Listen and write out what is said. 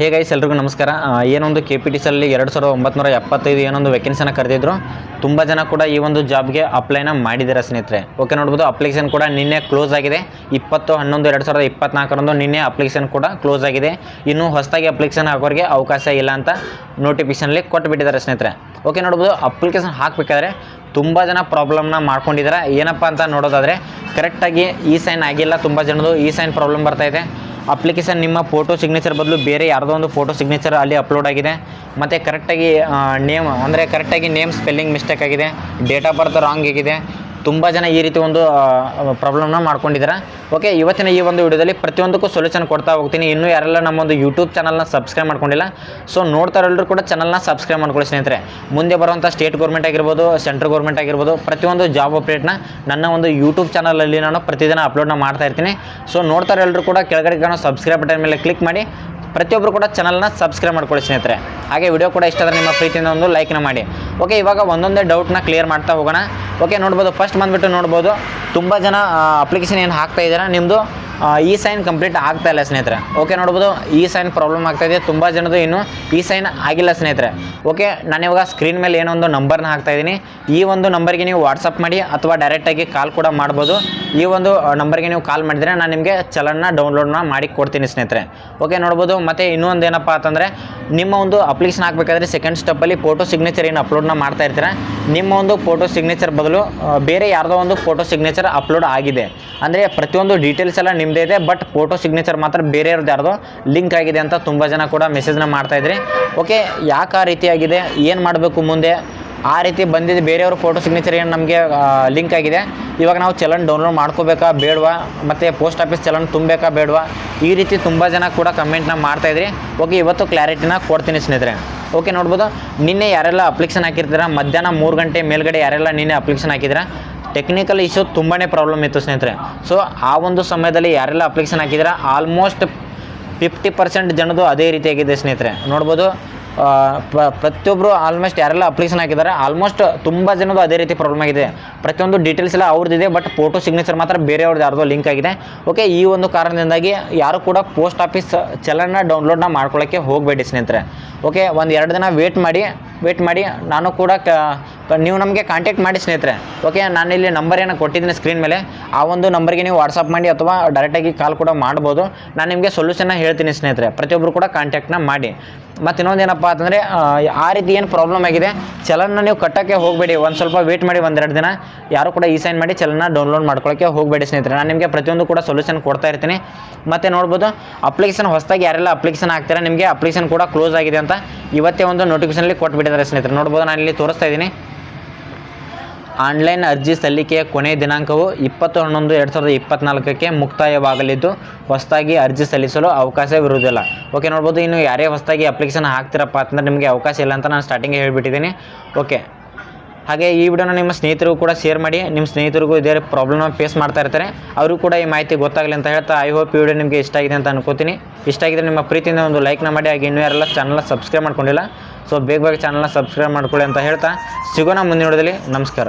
ಹೇಗೈಸ್ ಎಲ್ರಿಗೂ ನಮಸ್ಕಾರ. ಏನೊಂದು ಕೆ ಪಿ ಟಿ ಸಲ್ಲಿ ಎರಡು ಸಾವಿರದ ಒಂಬತ್ನೂರ ಎಪ್ಪತ್ತೈದು ಏನೊಂದು ವೆಕೆನ್ಸಿನ ಕರೆದಿದ್ರು. ತುಂಬ ಜನ ಕೂಡ ಈ ಒಂದು ಜಾಬ್ಗೆ ಅಪ್ಲೈನ ಮಾಡಿದ್ದಾರೆ ಸ್ನೇಹಿತರೆ. ಓಕೆ ನೋಡ್ಬೋದು ಅಪ್ಲಿಕೇಶನ್ ಕೂಡ ನಿನ್ನೆ ಕ್ಲೋಸ್ ಆಗಿದೆ. ಇಪ್ಪತ್ತು, ಹನ್ನೊಂದು, ಎರಡು ಸಾವಿರದ ಇಪ್ಪತ್ನಾಲ್ಕರಂದು ನಿನ್ನೆ ಅಪ್ಲಿಕೇಶನ್ ಕೂಡ ಕ್ಲೋಸ್ ಆಗಿದೆ. ಇನ್ನು ಹೊಸದಾಗಿ ಅಪ್ಲಿಕೇಶನ್ ಹಾಕೋರಿಗೆ ಅವಕಾಶ ಇಲ್ಲ ಅಂತ ನೋಟಿಫಿಕೇಶನಲ್ಲಿ ಕೊಟ್ಟುಬಿಟ್ಟಿದ್ದಾರೆ ಸ್ನೇಹಿತರೆ. ಓಕೆ ನೋಡ್ಬೋದು ಅಪ್ಲಿಕೇಶನ್ ಹಾಕಬೇಕಾದ್ರೆ ತುಂಬ ಜನ ಪ್ರಾಬ್ಲಮ್ನ ಮಾಡ್ಕೊಂಡಿದ್ದಾರೆ ಏನಪ್ಪ ಅಂತ ನೋಡೋದಾದರೆ ಕರೆಕ್ಟಾಗಿ ಈ ಸೈನ್ ಆಗಿಲ್ಲ. ತುಂಬ ಜನದು ಈ ಸೈನ್ ಪ್ರಾಬ್ಲಮ್ ಬರ್ತಾಯಿದೆ ಅಪ್ಲಿಕೇಶನ್ ನಿಮ್ಮ ಫೋಟೋ ಸಿಗ್ನೇಚರ್ ಬದಲು ಬೇರೆ ಯಾರದೋ ಒಂದು ಫೋಟೋ ಸಿಗ್ನೇಚರ್ ಅಲ್ಲಿ ಅಪ್ಲೋಡ್ ಆಗಿದೆ. ಮತ್ತು ಕರೆಕ್ಟಾಗಿ ನೇಮ್ ಅಂದರೆ ಕರೆಕ್ಟಾಗಿ ನೇಮ್ ಸ್ಪೆಲ್ಲಿಂಗ್ ಮಿಸ್ಟೇಕ್ ಆಗಿದೆ. ಡೇಟ್ ಆಫ್ ಬರ್ತ್ ರಾಂಗ್ ಆಗಿದೆ. ತುಂಬ ಜನ ಈ ರೀತಿ ಒಂದು ಪ್ರಾಬ್ಲಮ್ನ ಮಾಡ್ಕೊಂಡಿದ್ದಾರೆ ಓಕೆ ಇವತ್ತಿನ ಈ ಒಂದು ವಿಡಿಯೋದಲ್ಲಿ ಪ್ರತಿಯೊಂದಕ್ಕೂ ಸೊಲ್ಯೂಷನ್ ಕೊಡ್ತಾ ಹೋಗ್ತೀನಿ. ಇನ್ನೂ ಯಾರೆಲ್ಲ ನಮ್ಮ ಒಂದು ಯೂಟ್ಯೂಬ್ ಚಾನಲ್ನ ಸಬ್ಸ್ಕ್ರೈಬ್ ಮಾಡ್ಕೊಂಡಿಲ್ಲ ಸೊ ನೋಡ್ತಾರೆಲ್ಲರೂ ಕೂಡ ಚಾನಲ್ನ ಸಬ್ಸ್ಕ್ರೈಬ್ ಮಾಡ್ಕೊಳ್ಳಿ ಸ್ನೇಹಿತರೆ. ಮುಂದೆ ಬರುವಂಥ ಸ್ಟೇಟ್ ಗೌರ್ಮೆಂಟ್ ಆಗಿರ್ಬೋದು ಸೆಂಟ್ರಲ್ ಗೌರ್ಮೆಂಟ್ ಆಗಿರ್ಬೋದು, ಪ್ರತಿಯೊಂದು ಜಾಬ್ ಅಪ್ಡೇಟ್ನ ನನ್ನ ಒಂದು ಯೂಟ್ಯೂಬ್ ಚಾನಲಲ್ಲಿ ನಾನು ಪ್ರತಿದಿನ ಅಪ್ಲೋಡ್ನ ಮಾಡ್ತಾ ಇರ್ತೀನಿ. ಸೊ ನೋಡ್ತಾರೆಲ್ಲರೂ ಕೂಡ ಕೆಳಗಡೆ ಕಾಣೋ ಸಬ್ಸ್ಕ್ರೈಬ್ ಬಟನ್ ಮೇಲೆ ಕ್ಲಿಕ್ ಮಾಡಿ ಪ್ರತಿಯೊಬ್ಬರು ಕೂಡ ಚಾನಲ್ನ ಸಬ್ಸ್ಕ್ರೈಬ್ ಮಾಡ್ಕೊಳ್ಳಿ ಸ್ನೇಹಿತರೆ. ಹಾಗೆ ವಿಡಿಯೋ ಕೂಡ ಇಷ್ಟ ಆದರೆ ನಿಮ್ಮ ಪ್ರೀತಿಯಿಂದ ಒಂದು ಲೈಕ್ನ ಮಾಡಿ. ಓಕೆ ಇವಾಗ ಒಂದೊಂದೇ ಡೌಟ್ನ ಕ್ಲಿಯರ್ ಮಾಡ್ತಾ ಹೋಗೋಣ. ಓಕೆ ನೋಡ್ಬೋದು ಫಸ್ಟ್ ಬಂದುಬಿಟ್ಟು ನೋಡ್ಬೋದು. ತುಂಬ ಜನ ಅಪ್ಲಿಕೇಶನ್ ಏನು ಹಾಕ್ತಾ ಇದ್ದಾರೆ? ನಿಮ್ಮದು ಈ ಸೈನ್ ಕಂಪ್ಲೀಟ್ ಆಗ್ತಾ ಇಲ್ಲ ಸ್ನೇಹಿತರೆ. ಓಕೆ ನೋಡ್ಬೋದು ಈ ಸೈನ್ ಪ್ರಾಬ್ಲಮ್ ಆಗ್ತಾ ಇದೆ. ತುಂಬ ಜನದು ಇನ್ನು ಈ ಸೈನ್ ಆಗಿಲ್ಲ ಸ್ನೇಹಿತರೆ. ಓಕೆ ನಾನು ಇವಾಗ ಸ್ಕ್ರೀನ್ ಮೇಲೆ ಏನೋ ಒಂದು ನಂಬರ್ನ ಹಾಕ್ತಾ ಇದ್ದೀನಿ. ಈ ಒಂದು ನಂಬರ್ಗೆ ನೀವು ವಾಟ್ಸಪ್ ಮಾಡಿ ಅಥವಾ ಡೈರೆಕ್ಟಾಗಿ ಕಾಲ್ ಕೂಡ ಮಾಡ್ಬೋದು. ಈ ಒಂದು ನಂಬರ್ಗೆ ನೀವು ಕಾಲ್ ಮಾಡಿದರೆ ನಾನು ನಿಮಗೆ ಚಲನ್ನ ಡೌನ್ಲೋಡ್ನ ಮಾಡಿ ಕೊಡ್ತೀನಿ ಸ್ನೇಹಿತರೆ. ಓಕೆ ನೋಡ್ಬೋದು, ಮತ್ತು ಇನ್ನೊಂದು ಏನಪ್ಪ ಅಂತಂದರೆ, ನಿಮ್ಮ ಒಂದು ಅಪ್ಲಿಕೇಶನ್ ಹಾಕಬೇಕಾದ್ರೆ ಸೆಕೆಂಡ್ ಸ್ಟೆಪ್ಪಲ್ಲಿ ಫೋಟೋ ಸಿಗ್ನೇಚರ್ ಏನು ಅಪ್ಲೋಡ್ನ ಮಾಡ್ತಾ ಇರ್ತೀರ? ನಿಮ್ಮ ಒಂದು ಫೋಟೋ ಸಿಗ್ನೇಚರ್ ಬದಲು ಬೇರೆ ಯಾರ್ದೋ ಒಂದು ಫೋಟೋ ಸಿಗ್ನೇಚರ್ ಅಪ್ಲೋಡ್ ಆಗಿದೆ. ಅಂದರೆ ಪ್ರತಿಯೊಂದು ಡೀಟೇಲ್ಸ್ ಎಲ್ಲ ನಿಮ್ಮದೇ ಇದೆ ಬಟ್ ಫೋಟೋ ಸಿಗ್ನೇಚರ್ ಮಾತ್ರ ಬೇರೆಯವ್ರದ್ದು ಯಾರ್ದೋ ಲಿಂಕ್ ಆಗಿದೆ ಅಂತ ತುಂಬ ಜನ ಕೂಡ ಮೆಸೇಜ್ನ ಮಾಡ್ತಾಯಿದ್ರಿ ಓಕೆ ಯಾಕೆ ಆ ರೀತಿಯಾಗಿದೆ ಏನು ಮಾಡಬೇಕು ಮುಂದೆ? ಆ ರೀತಿ ಬಂದಿದ್ದು ಬೇರೆಯವ್ರ ಫೋಟೋ ಸಿಗ್ನೇಚರ್ ಏನು ನಮಗೆ ಲಿಂಕ್ ಆಗಿದೆ? ಇವಾಗ ನಾವು ಚಲನ್ ಡೌನ್ಲೋಡ್ ಮಾಡ್ಕೋಬೇಕಾ, ಬೇಡವಾ? ಮತ್ತು ಪೋಸ್ಟ್ ಆಫೀಸ್ ಚಲನ್ ತುಂಬಬೇಕಾ, ಬೇಡವಾ? ಈ ರೀತಿ ತುಂಬ ಜನ ಕೂಡ ಕಮೆಂಟ್ನ ಮಾಡ್ತಾಯಿದ್ರಿ ಓಕೆ ಇವತ್ತು ಕ್ಲಾರಿಟಿನ ಕೊಡ್ತೀನಿ ಸ್ನೇಹಿತರೆ. ಓಕೆ ನೋಡ್ಬೋದು. ನಿನ್ನೆ ಯಾರೆಲ್ಲ ಅಪ್ಲಿಕೇಶನ್ ಹಾಕಿರ್ತೀರ? ಮಧ್ಯಾಹ್ನ ಮೂರು ಗಂಟೆ ಮೇಲ್ಗಡೆ ಯಾರೆಲ್ಲ ನಿನ್ನೆ ಅಪ್ಲಿಕೇಶನ್ ಹಾಕಿದ್ರ ಟೆಕ್ನಿಕಲ್ ಇಶ್ಯೂ ತುಂಬಾ ಪ್ರಾಬ್ಲಮ್ ಇತ್ತು ಸ್ನೇಹಿತರೆ. ಸೊ ಆ ಒಂದು ಸಮಯದಲ್ಲಿ ಯಾರೆಲ್ಲ ಅಪ್ಲಿಕೇಶನ್ ಹಾಕಿದ್ರೆ ಆಲ್ಮೋಸ್ಟ್ ಫಿಫ್ಟಿ ಪರ್ಸೆಂಟ್ ಜನದು ಅದೇ ರೀತಿಯಾಗಿದೆ ಸ್ನೇಹಿತರೆ. ನೋಡ್ಬೋದು. ಪ್ರತಿಯೊಬ್ಬರು ಆಲ್ಮೋಸ್ಟ್ ಯಾರೆಲ್ಲ ಅಪ್ಲಿಕೇಶನ್ ಹಾಕಿದ್ದಾರೆ ಆಲ್ಮೋಸ್ಟ್ ತುಂಬ ಜನದು ಅದೇ ರೀತಿ ಪ್ರಾಬ್ಲಮ್ ಆಗಿದೆ. ಪ್ರತಿಯೊಂದು ಡೀಟೇಲ್ಸ್ ಎಲ್ಲ ಅವ್ರದ್ದಿದೆ ಬಟ್ ಫೋಟೋ ಸಿಗ್ನೇಚರ್ ಮಾತ್ರ ಬೇರೆಯವ್ರದ್ದು ಯಾರ್ದೋ ಲಿಂಕ್ ಆಗಿದೆ. ಓಕೆ ಈ ಒಂದು ಕಾರಣದಿಂದಾಗಿ ಯಾರು ಕೂಡ ಪೋಸ್ಟ್ ಆಫೀಸ್ ಚಲನ ಡೌನ್ಲೋಡ್ನ ಮಾಡ್ಕೊಳ್ಳೋಕ್ಕೆ ಹೋಗಬೇಡಿ ಸ್ನೇಹಿತರೆ. ಓಕೆ ಒಂದು ಎರಡು ದಿನ ವೇಟ್ ಮಾಡಿ ವೇಟ್ ಮಾಡಿ. ನಾನು ಕೂಡ ನೀವು ನಮಗೆ ಕಾಂಟ್ಯಾಕ್ಟ್ ಮಾಡಿ ಸ್ನೇಹಿತರೆ. ಓಕೆ ಇಲ್ಲಿ ನಂಬರ್ ಏನೋ ಕೊಟ್ಟಿದ್ದೀನಿ ಸ್ಕ್ರೀನ್ ಮೇಲೆ. ಆ ಒಂದು ನಂಬರ್ಗೆ ನೀವು ವಾಟ್ಸಪ್ ಮಾಡಿ ಅಥವಾ ಡೈರೆಕ್ಟಾಗಿ ಕಾಲ್ ಕೂಡ ಮಾಡ್ಬೋದು. ನಾನು ನಿಮಗೆ ಸೊಲ್ಯೂಷನ್ನ ಹೇಳ್ತೀನಿ ಸ್ನೇಹಿತರೆ. ಪ್ರತಿಯೊಬ್ಬರು ಕೂಡ ಕಾಂಟ್ಯಾಕ್ಟ್ನ ಮಾಡಿ. ಮತ್ತು ಇನ್ನೊಂದು ಏನಪ್ಪ ಅಂತಂದರೆ, ಆ ರೀತಿ ಏನು ಪ್ರಾಬ್ಲಮ್ ಆಗಿದೆ ಚಲನ್ನ ನೀವು ಕಟ್ಟೋಕ್ಕೆ ಹೋಗಬೇಡಿ. ಒಂದು ಸ್ವಲ್ಪ ವೇಟ್ ಮಾಡಿ ಒಂದೆರಡು ದಿನ. ಯಾರು ಕೂಡ ಈ ಸೈನ್ ಮಾಡಿ ಚಲನ ಡೌನ್ಲೋಡ್ ಮಾಡ್ಕೊಳ್ಳೋಕ್ಕೆ ಹೋಗಬೇಡಿ ಸ್ನೇಹಿತರೆ. ನಾನು ನಿಮಗೆ ಪ್ರತಿಯೊಂದು ಕೂಡ ಸೊಲ್ಯೂಷನ್ ಕೊಡ್ತಾ ಇರ್ತೀನಿ. ಮತ್ತು ನೋಡ್ಬೋದು ಅಪ್ಲಿಕೇಶನ್ ಹೊಸದಾಗಿ ಯಾರೆಲ್ಲ ಅಪ್ಲಿಕೇಶನ್ ಹಾಕ್ತಾರೆ, ನಿಮಗೆ ಅಪ್ಲಿಕೇಶನ್ ಕೂಡ ಕ್ಲೋಸ್ ಆಗಿದೆ ಅಂತ ಇವತ್ತೇ ಒಂದು ನೋಟಿಫಿಕೇಶನಲ್ಲಿ ಕೊಟ್ಬಿಟ್ಟಿದ್ದಾರೆ ಸ್ನೇಹಿತರೆ. ನೋಡ್ಬೋದು, ನಾನು ಇಲ್ಲಿ ತೋರಿಸ್ತಾ ಇದ್ದೀನಿ. ಆನ್ಲೈನ್ ಅರ್ಜಿ ಸಲ್ಲಿಕೆಯ ಕೊನೆಯ ದಿನಾಂಕವು ಇಪ್ಪತ್ತು ಹನ್ನೊಂದು ಎರಡು ಸಾವಿರದ ಇಪ್ಪತ್ನಾಲ್ಕಕ್ಕೆ ಮುಕ್ತಾಯವಾಗಲಿದ್ದು, ಹೊಸದಾಗಿ ಅರ್ಜಿ ಸಲ್ಲಿಸಲು ಅವಕಾಶವಿರುವುದಿಲ್ಲ. ಓಕೆ, ನೋಡ್ಬೋದು ಇನ್ನು ಯಾರೇ ಹೊಸದಾಗಿ ಅಪ್ಲಿಕೇಶನ್ ಹಾಕ್ತಿರಪ್ಪ ಅಂತಂದ್ರೆ ನಿಮಗೆ ಅವಕಾಶ ಇಲ್ಲ ಅಂತ ನಾನು ಸ್ಟಾರ್ಟಿಂಗ್ ಹೇಳಿಬಿಟ್ಟಿದ್ದೀನಿ. ಓಕೆ, ಹಾಗೆ ಈ ವಿಡಿಯೋನ ನಿಮ್ಮ ಸ್ನೇಹಿತರಿಗೂ ಕೂಡ ಶೇರ್ ಮಾಡಿ ನಿಮ್ಮ ಸ್ನೇಹಿತರಿಗೂ ಇದೇ ಪ್ರಾಬ್ಲಮ್ನ ಫೇಸ್ ಮಾಡ್ತಾ ಇರ್ತಾರೆ. ಅವರು ಕೂಡ ಈ ಮಾಹಿತಿ ಗೊತ್ತಾಗಲಿ ಅಂತ ಹೇಳ್ತಾ ಐ ಹೋಪ್ ಈ ವಿಡಿಯೋ ನಿಮಗೆ ಇಷ್ಟ ಆಗಿದೆ ಅಂತ ಅನ್ಕೋತೀನಿ. ಇಷ್ಟ ಆಗಿದ್ರೆ ನಿಮ್ಮ ಪ್ರೀತಿಯಿಂದ ಒಂದು ಲೈಕ್ನ ಮಾಡಿ, ಹಾಗೆ ಇನ್ನೂ ಯಾರೆಲ್ಲ ಚಾನಲ್ನ ಸಬ್ಸ್ಕ್ರೈಬ್ ಮಾಡ್ಕೊಂಡಿಲ್ಲ ಸೊ ಬೇಗ ಬೇಗ ಚಾನಲ್ನ ಸಬ್ಸ್ಕ್ರೈಬ್ ಮಾಡ್ಕೊಳ್ಳಿ ಅಂತ ಹೇಳ್ತಾ ಸಿಗೋಣ ಮುಂದಿನ ನಮಸ್ಕಾರ.